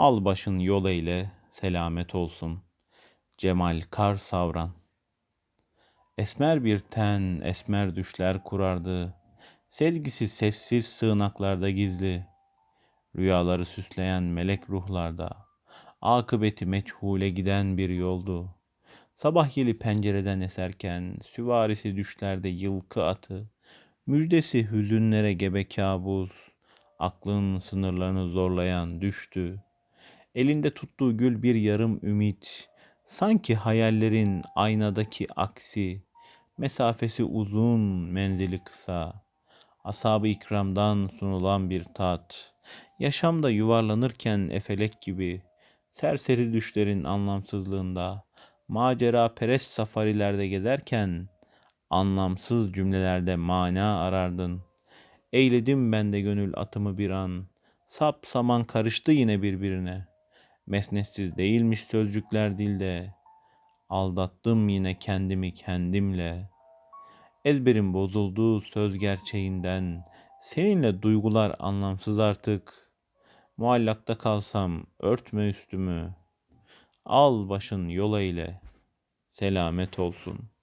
Al başın yol eyle, selamet olsun. Cemal Kar Savran Esmer bir ten, esmer düşler kurardı. Sevgisi sessiz sığınaklarda gizli. Rüyaları süsleyen melek ruhlarda. Akıbeti meçhule giden bir yoldu. Sabah yeli pencereden eserken, süvarisi düşlerde yılkı atı, müjdesi hüzünlere gebe kabus, aklın sınırlarını zorlayan düştü. Elinde tuttuğu gül bir yarım ümit, sanki hayallerin aynadaki aksi, mesafesi uzun, menzili kısa. Ashab-ı ikramdan sunulan bir tat, yaşamda yuvarlanırken efelek gibi, serseri düşlerin anlamsızlığında, macera perest safarilerde gezerken, anlamsız cümlelerde mana arardın. Eyledim ben de gönül atımı bir an, sap saman karıştı yine birbirine. Mesnetsiz değilmiş sözcükler dilde, aldattım yine kendimi kendimle. Ezberim bozuldu söz gerçeğinden, seninle duygular anlamsız artık. Muallakta kalsam örtme üstümü, al başın yola ile, selamet olsun.''